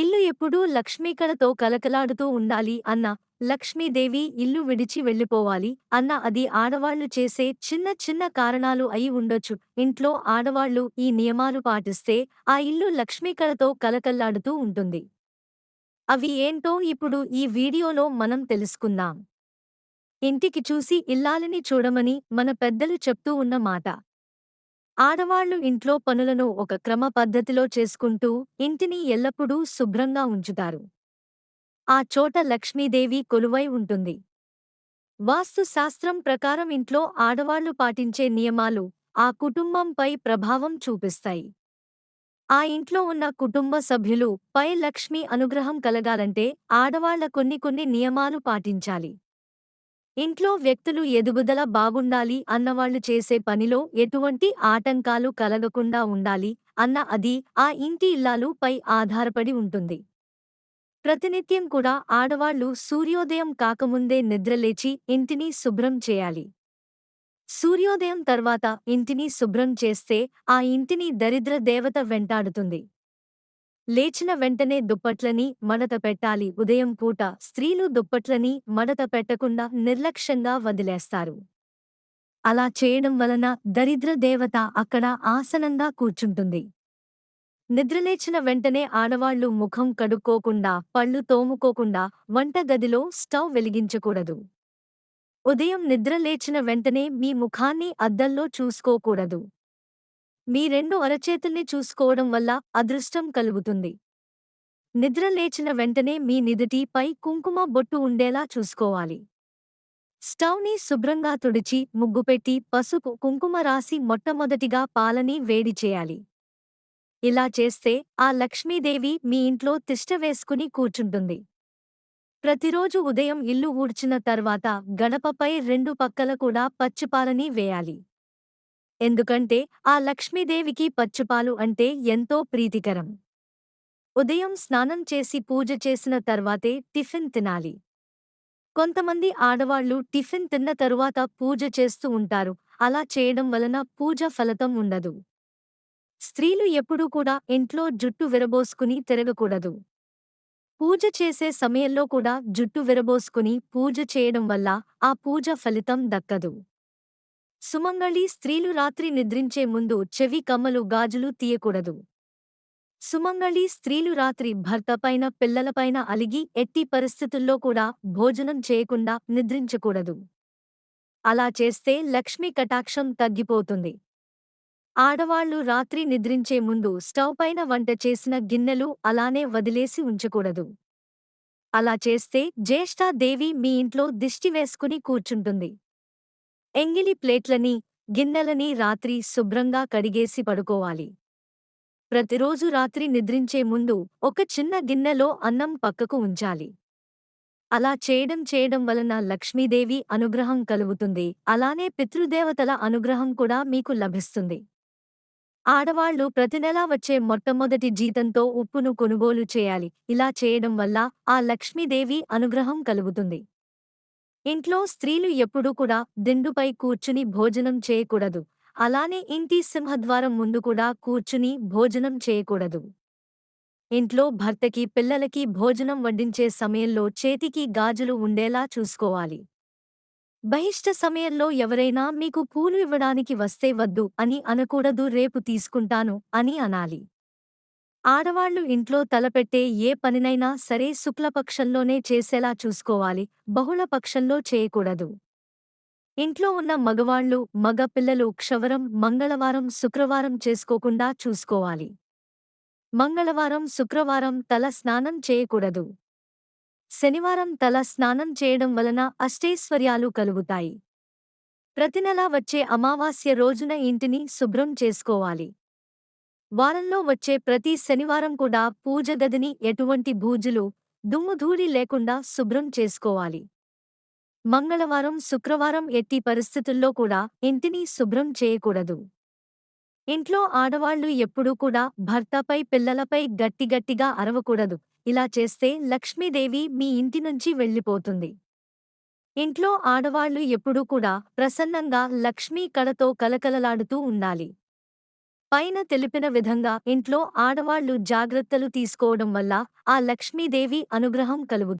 ఇల్లు ఎప్పుడూ లక్ష్మీకళతో కలకలాడుతూ ఉండాలి అన్న లక్ష్మీదేవి ఇల్లు విడిచి వెళ్ళిపోవాలి అన్న అది ఆడవాళ్ళు చేసే చిన్న చిన్న కారణాలు అయి ఉండొచ్చు. ఇంట్లో ఆడవాళ్ళు ఈ నియమాలు పాటిస్తే ఆ ఇల్లు లక్ష్మీకళతో కలకల్లాడుతూ ఉంటుంది. అవి ఏంటో ఇప్పుడు ఈ వీడియోలో మనం తెలుసుకుందాం. ఇంటికి చూసి ఇల్లాలని చూడమని మన పెద్దలు చెప్తూ ఉన్న మాట. ఆడవాళ్ళు ఇంట్లో పనులను ఒక క్రమ పద్ధతిలో చేసుకుంటూ ఇంటిని ఎల్లప్పుడూ శుభ్రంగా ఉంచుతారు. ఆ చోట లక్ష్మీదేవి కొలువై ఉంటుంది. వాస్తు శాస్త్రం ప్రకారం ఇంట్లో ఆడవాళ్ళు పాటించే నియమాలు ఆ కుటుంబంపై ప్రభావం చూపిస్తాయి. ఆ ఇంట్లో ఉన్న కుటుంబ సభ్యులు పై లక్ష్మి అనుగ్రహం కలగాలంటే ఆడవాళ్ళ కొన్ని కొన్ని నియమాలు పాటించాలి. ఇంట్లో వ్యక్తులు ఎదుగుదల బాగుండాలి అన్నవాళ్ళు చేసే పనిలో ఎటువంటి ఆటంకాలు కలగకుండా ఉండాలి అన్న అది ఆ ఇంటి ఇల్లాలు పై ఆధారపడి ఉంటుంది. ప్రతినిత్యం కూడా ఆడవాళ్ళు సూర్యోదయం కాకముందే నిద్రలేచి ఇంటిని శుభ్రం చేయాలి. సూర్యోదయం తర్వాత ఇంటిని శుభ్రం చేస్తే ఆ ఇంటిని దరిద్ర దేవత వెంటాడుతుంది. లేచిన వెంటనే దుప్పట్లని మడత పెట్టాలి. ఉదయం పూట స్త్రీలు దుప్పట్లని మడత పెట్టకుండా నిర్లక్ష్యంగా వదిలేస్తారు. అలా చేయడం వలన దరిద్ర దేవత అక్కడ ఆసనంగా కూర్చుంటుంది. నిద్రలేచిన వెంటనే ఆడవాళ్ళు ముఖం కడుక్కోకుండా పళ్ళు తోముకోకుండా వంటగదిలో స్టవ్ వెలిగించకూడదు. ఉదయం నిద్రలేచిన వెంటనే మీ ముఖాన్ని అద్దంలో చూసుకోకూడదు. మీ రెండు అరచేతుల్ని చూసుకోవడం వల్ల అదృష్టం కలుగుతుంది. నిద్ర లేచిన వెంటనే మీ నిదుటి పై కుంకుమ బొట్టు ఉండేలా చూసుకోవాలి. స్టవ్ని శుభ్రంగా తుడిచి ముగ్గుపెట్టి పసుపు కుంకుమ రాసి మొట్టమొదటిగా పాలని వేడి చేయాలి. ఇలా చేస్తే ఆ లక్ష్మీదేవి మీ ఇంట్లో తిష్ట వేసుకుని కూర్చుంటుంది. ప్రతిరోజు ఉదయం ఇల్లు ఊడ్చిన తర్వాత గడపపై రెండు పక్కల కూడా పచ్చిపాలని వేయాలి. ఎందుకంటే ఆ లక్ష్మీదేవికి పచ్చిపాలు అంటే ఎంతో ప్రీతికరం. ఉదయం స్నానం చేసి పూజ చేసిన తర్వాతే టిఫిన్ తినాలి. కొంతమంది ఆడవాళ్ళు టిఫిన్ తిన్న తరువాత పూజ చేస్తూ ఉంటారు. అలా చేయడం వలన పూజ ఫలితం ఉండదు. స్త్రీలు ఎప్పుడూ కూడా ఇంట్లో జుట్టు విరబోసుకుని తిరగకూడదు. పూజ చేసే సమయంలో కూడా జుట్టు విరబోసుకుని పూజ చేయడం వల్ల ఆ పూజ ఫలితం దక్కదు. సుమంగళి స్త్రీలు రాత్రి నిద్రించే ముందు చెవి కమ్మలు గాజులు తీయకూడదు. సుమంగళి స్త్రీలు రాత్రి భర్తపైన పిల్లలపైన అలిగి ఎట్టి పరిస్థితుల్లో కూడా భోజనం చేయకుండా నిద్రించకూడదు. అలా చేస్తే లక్ష్మీ కటాక్షం తగ్గిపోతుంది. ఆడవాళ్ళు రాత్రి నిద్రించే ముందు స్టవ్ పైన వంట చేసిన గిన్నెలు అలానే వదిలేసి ఉంచకూడదు. అలా చేస్తే జ్యేష్ఠాదేవి మీ ఇంట్లో దిష్టి వేసుకుని కూర్చుంటుంది. ఎంగిలి ప్లేట్లని గిన్నెలని రాత్రి శుభ్రంగా కడిగేసి పడుకోవాలి. ప్రతిరోజు రాత్రి నిద్రించే ముందు ఒక చిన్న గిన్నెలో అన్నం పక్కకు ఉంచాలి. అలా చేయడం చేయడం వలన లక్ష్మీదేవి అనుగ్రహం కలుగుతుంది. అలానే పితృదేవతల అనుగ్రహం కూడా మీకు లభిస్తుంది. ఆడవాళ్ళు ప్రతి నెలా వచ్చే మొట్టమొదటి జీతంతో ఉప్పును కొనుగోలు చేయాలి. ఇలా చేయడం వల్ల ఆ లక్ష్మీదేవి అనుగ్రహం కలుగుతుంది. ఇంట్లో స్త్రీలు ఎప్పుడూ కూడా దిండుపై కూర్చుని భోజనం చేయకూడదు. అలానే ఇంటి సింహద్వారం ముందు కూడా కూర్చుని భోజనం చేయకూడదు. ఇంట్లో భర్తకి పిల్లలకి భోజనం వడ్డించే సమయంలో చేతికి గాజులు ఉండేలా చూసుకోవాలి. బహిష్ట సమయంలో ఎవరైనా మీకు పూలు ఇవ్వడానికి వస్తే వద్దు అని అనకూడదు రేపు తీసుకుంటాను అని అనాలి. ఆడవాళ్ళు ఇంట్లో తలపెట్టే ఏ పనినైనా సరే శుక్లపక్షంలోనే చేసేలా చూసుకోవాలి. బహుళపక్షంలో చేయకూడదు. ఇంట్లో ఉన్న మగవాళ్ళు మగ పిల్లలు క్షవరం మంగళవారం శుక్రవారం చేసుకోకుండా చూసుకోవాలి. మంగళవారం శుక్రవారం తల స్నానం చేయకూడదు. శనివారం తల స్నానం చేయడం వలన అష్టైశ్వర్యాలు కలుగుతాయి. ప్రతినెలా వచ్చే అమావాస్య రోజున ఇంటిని శుభ్రం చేసుకోవాలి. వారంలో వచ్చే ప్రతి శనివారం కూడా పూజ గదిని ఎటువంటి బూజులు దుమ్ముధూళి లేకుండా శుభ్రం చేసుకోవాలి. మంగళవారం శుక్రవారం ఎట్టి పరిస్థితుల్లో కూడా ఇంటిని శుభ్రం చేయకూడదు. ఇంట్లో ఆడవాళ్ళు ఎప్పుడూ కూడా భర్తపై పిల్లలపై గట్టిగట్టిగా అరవకూడదు. ఇలా చేస్తే లక్ష్మీదేవి మీ ఇంటి నుంచి వెళ్ళిపోతుంది. ఇంట్లో ఆడవాళ్ళు ఎప్పుడూ కూడా ప్రసన్నంగా లక్ష్మీ కళతో కలకలలాడుతూ ఉండాలి. పైన తెలిపిన విధంగా ఇంట్లో ఆడవాళ్ళు జాగ్రత్తలు తీసుకోవడం వల్ల ఆ లక్ష్మీదేవి అనుగ్రహం కలుగు